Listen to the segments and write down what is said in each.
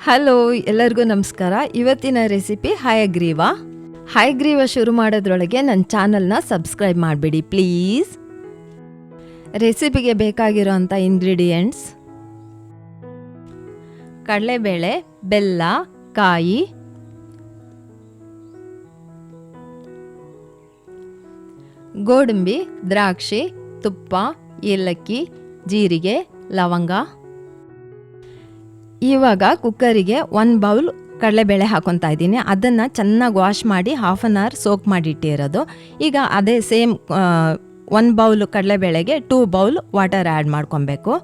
Hello, ಎಲ್ಲರಿಗೂ ನಮಸ್ಕಾರ. ಇವತ್ತಿನ ರೆಸಿಪಿ ಹಯಗ್ರೀವ. ಹಯಗ್ರೀವ ಶುರು ಮಾಡೋದ್ರೊಳಗೆ ನನ್ನ ಚಾನಲ್ನ ಸಬ್ಸ್ಕ್ರೈಬ್ ಮಾಡಿಬಿಡಿ, ಪ್ಲೀಸ್. ರೆಸಿಪಿಗೆ ಬೇಕಾಗಿರೋಂಥ ಇಂಗ್ರೀಡಿಯೆಂಟ್ಸ್. ಕಡಲೆಬೇಳೆ, ಬೆಲ್ಲ, ಕಾಯಿ. ಗೋಡಂಬಿ, ದ್ರಾಕ್ಷಿ, ತುಪ್ಪ, ಏಲಕ್ಕಿ, ಜೀರಿಗೆ, ಲವಂಗ. ಇವಾಗ ಕುಕ್ಕರಿಗೆ ಒನ್ ಬೌಲ್ ಕಡಲೆಬೇಳೆ ಹಾಕೊತಾ ಇದ್ದೀನಿ. ಅದನ್ನು ಚೆನ್ನಾಗಿ ವಾಶ್ ಮಾಡಿ ಹಾಫ್ ಆನ್ ಅವರ್ ಸೋಕ್ ಮಾಡಿ ಇಟ್ಟಿರೋದು. ಈಗ ಅದೇ ಸೇಮ್ ಒನ್ ಬೌಲ್ ಕಡಲೆಬೇಳೆಗೆ ಟೂ ಬೌಲ್ ವಾಟರ್ ಆ್ಯಡ್ ಮಾಡ್ಕೊಬೇಕು.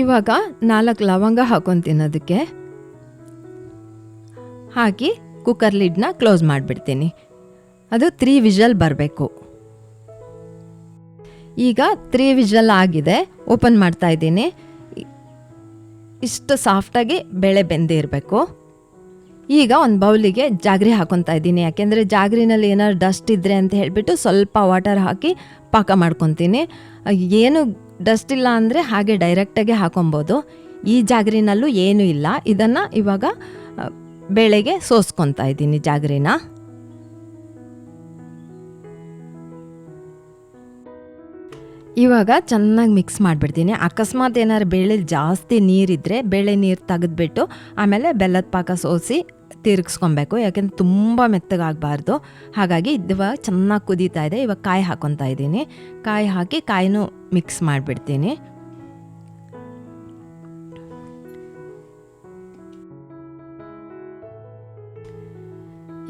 ಇವಾಗ ನಾಲ್ಕು ಲವಂಗ ಹಾಕೊತೀನಿ ಅದಕ್ಕೆ ಹಾಕಿ ಕುಕ್ಕರ್ ಲಿಡ್ನ ಕ್ಲೋಸ್ ಮಾಡಿಬಿಡ್ತೀನಿ. ಅದು ತ್ರೀ ವಿಷಲ್ ಬರಬೇಕು. ಈಗ ತ್ರೀ ವಿಜಲ್ ಆಗಿದೆ, ಓಪನ್ ಮಾಡ್ತಾ ಇದ್ದೀನಿ. ಇಷ್ಟು ಸಾಫ್ಟಾಗಿ ಬೇಳೆ ಬೆಂದಿರಬೇಕು ಈಗ ಒಂದು ಬೌಲಿಗೆ ಜಾಗ್ರಿ ಹಾಕೊತಾ ಇದ್ದೀನಿ. ಯಾಕೆಂದರೆ ಜಾಗ್ರಿನಲ್ಲಿ ಏನಾದ್ರು ಡಸ್ಟ್ ಇದ್ದರೆ ಅಂತ ಹೇಳಿಬಿಟ್ಟು ಸ್ವಲ್ಪ ವಾಟರ್ ಹಾಕಿ ಪಾಕ ಮಾಡ್ಕೊತೀನಿ. ಏನು ಡಸ್ಟ್ ಇಲ್ಲ ಅಂದರೆ ಹಾಗೆ ಡೈರೆಕ್ಟಾಗಿ ಹಾಕೊಬೋದು. ಈ ಜಾಗ್ರಿನಲ್ಲೂ ಏನೂ ಇಲ್ಲ. ಇದನ್ನು ಇವಾಗ ಬೆಳೆಗೆ ಸೋಸ್ಕೊತಾ ಇದ್ದೀನಿ ಜಾಗ್ರಿನ. ಇವಾಗ ಚೆನ್ನಾಗಿ ಮಿಕ್ಸ್ ಮಾಡಿಬಿಡ್ತೀನಿ. ಅಕಸ್ಮಾತ್ ಏನಾದ್ರು ಬೇಳೆಲಿ ಜಾಸ್ತಿ ನೀರಿದ್ದರೆ ಬೇಳೆ ನೀರು ತೆಗೆದ್ಬಿಟ್ಟು ಆಮೇಲೆ ಬೆಲ್ಲದ ಪಾಕ ಸೋಸಿ ತಿರುಗಿಸ್ಕೊಬೇಕು. ಯಾಕೆಂದ್ರೆ ತುಂಬ ಮೆತ್ತಗಾಗಬಾರ್ದು. ಹಾಗಾಗಿ ಇವಾಗ ಚೆನ್ನಾಗಿ ಕುದೀತಾ ಇದೆ. ಇವಾಗ ಕಾಯಿ ಹಾಕೊತಾ ಇದ್ದೀನಿ. ಕಾಯಿ ಹಾಕಿ ಕಾಯಿನೂ ಮಿಕ್ಸ್ ಮಾಡಿಬಿಡ್ತೀನಿ.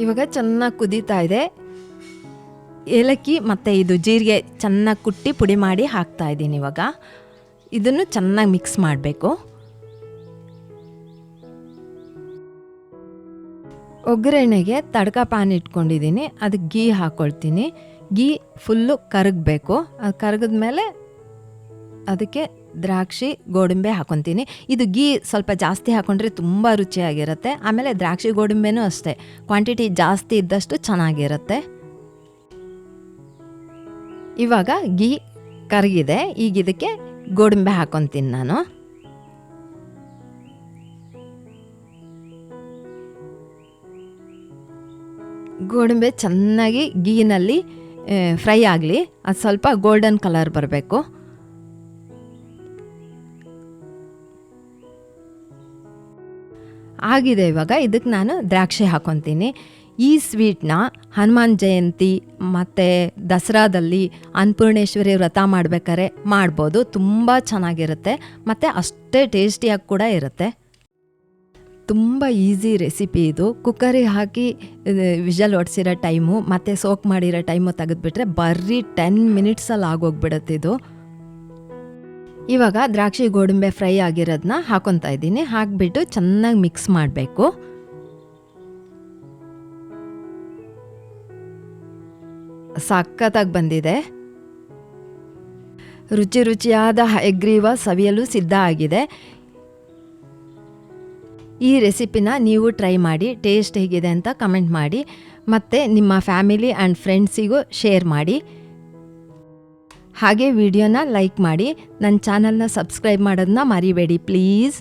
ಇವಾಗ ಚೆನ್ನಾಗಿ ಕುದೀತಾ ಇದೆ. ಏಲಕ್ಕಿ ಮತ್ತು ಇದು ಜೀರಿಗೆ ಚೆನ್ನಾಗಿ ಕುಟ್ಟಿ ಪುಡಿ ಮಾಡಿ ಹಾಕ್ತಾ ಇದ್ದೀನಿ ಇವಾಗ. ಇದನ್ನು ಚೆನ್ನಾಗಿ ಮಿಕ್ಸ್ ಮಾಡಬೇಕು. ಒಗ್ಗರಣೆಗೆ ತಡ್ಕ ಪ್ಯಾನ್ ಇಟ್ಕೊಂಡಿದ್ದೀನಿ. ಅದಕ್ಕೆ ಗೀ ಹಾಕ್ಕೊಳ್ತೀನಿ ಗೀ ಫುಲ್ಲು ಕರಗಬೇಕು. ಅದು ಕರಗಿದ ಮೇಲೆ ಅದಕ್ಕೆ ದ್ರಾಕ್ಷಿ, ಗೋಡಂಬೆ ಹಾಕೊತೀನಿ. ಇದು ಗೀ ಸ್ವಲ್ಪ ಜಾಸ್ತಿ ಹಾಕೊಂಡ್ರೆ ತುಂಬ ರುಚಿಯಾಗಿರುತ್ತೆ. ಆಮೇಲೆ ದ್ರಾಕ್ಷಿ, ಗೋಡಂಬೆನೂ ಅಷ್ಟೇ. ಕ್ವಾಂಟಿಟಿ ಜಾಸ್ತಿ ಇದ್ದಷ್ಟು ಚೆನ್ನಾಗಿರುತ್ತೆ. ಇವಾಗ ಗೀ ಕರಗಿದೆ, ಈಗ ಇದಕ್ಕೆ ಗೋಡಂಬೆ ಹಾಕೊತೀನಿ ನಾನು. ಗೋಡಂಬೆ ಚೆನ್ನಾಗಿ ಗೀನಲ್ಲಿ ಫ್ರೈ ಆಗಲಿ, ಅದು ಸ್ವಲ್ಪ ಗೋಲ್ಡನ್ ಕಲರ್ ಬರಬೇಕು. ಆಗಿದೆ ಇವಾಗ, ಇದಕ್ಕೆ ನಾನು ದ್ರಾಕ್ಷಿ ಹಾಕೊತೀನಿ. ಈ ಸ್ವೀಟ್ನ ಹನುಮಾನ್ ಜಯಂತಿ ಮತ್ತು ದಸರಾದಲ್ಲಿ ಅನ್ನಪೂರ್ಣೇಶ್ವರಿ ವ್ರತ ಮಾಡ್ಬೇಕಾದ್ರೆ ಮಾಡ್ಬೋದು. ತುಂಬ ಚೆನ್ನಾಗಿರುತ್ತೆ. ಮತ್ತು ಅಷ್ಟೇ ಟೇಸ್ಟಿಯಾಗಿ ಕೂಡ ಇರುತ್ತೆ. ತುಂಬ ಈಸಿ ರೆಸಿಪಿ ಇದು. ಕುಕ್ಕರಿಗೆ ಹಾಕಿ ವಿಜಲ್ ಹೊಡ್ಸಿರೋ ಟೈಮು, ಮತ್ತು ಸೋಕ್ ಮಾಡಿರೋ ಟೈಮು ತೆಗೆದುಬಿಟ್ರೆ ಬರೀ ಟೆನ್ ಮಿನಿಟ್ಸಲ್ಲಿ ಆಗೋಗ್ಬಿಡುತ್ತೆ ಇದು. ಇವಾಗ ದ್ರಾಕ್ಷಿ ಗೋಡಂಬೆ ಫ್ರೈ ಆಗಿರೋದನ್ನ ಹಾಕೊತಾ ಇದ್ದೀನಿ. ಹಾಕಿಬಿಟ್ಟು ಚೆನ್ನಾಗಿ ಮಿಕ್ಸ್ ಮಾಡಬೇಕು. ಸಖತ್ತಾಗಿ ಬಂದಿದೆ. ರುಚಿ ರುಚಿಯಾದ ಎಗ್ರೀವ ಸವಿಯಲು ಸಿದ್ಧ ಆಗಿದೆ. ಈ ರೆಸಿಪಿನ ನೀವು ಟ್ರೈ ಮಾಡಿ, ಟೇಸ್ಟ್ ಹೇಗಿದೆ ಅಂತ ಕಮೆಂಟ್ ಮಾಡಿ, ಮತ್ತು ನಿಮ್ಮ ಫ್ಯಾಮಿಲಿ ಆ್ಯಂಡ್ ಫ್ರೆಂಡ್ಸಿಗೂ ಶೇರ್ ಮಾಡಿ. ಹಾಗೆ ವಿಡಿಯೋನ ಲೈಕ್ ಮಾಡಿ, ನನ್ನ ಚಾನಲ್ನ ಸಬ್ಸ್ಕ್ರೈಬ್ ಮಾಡೋದನ್ನ ಮರಿಬೇಡಿ, ಪ್ಲೀಸ್.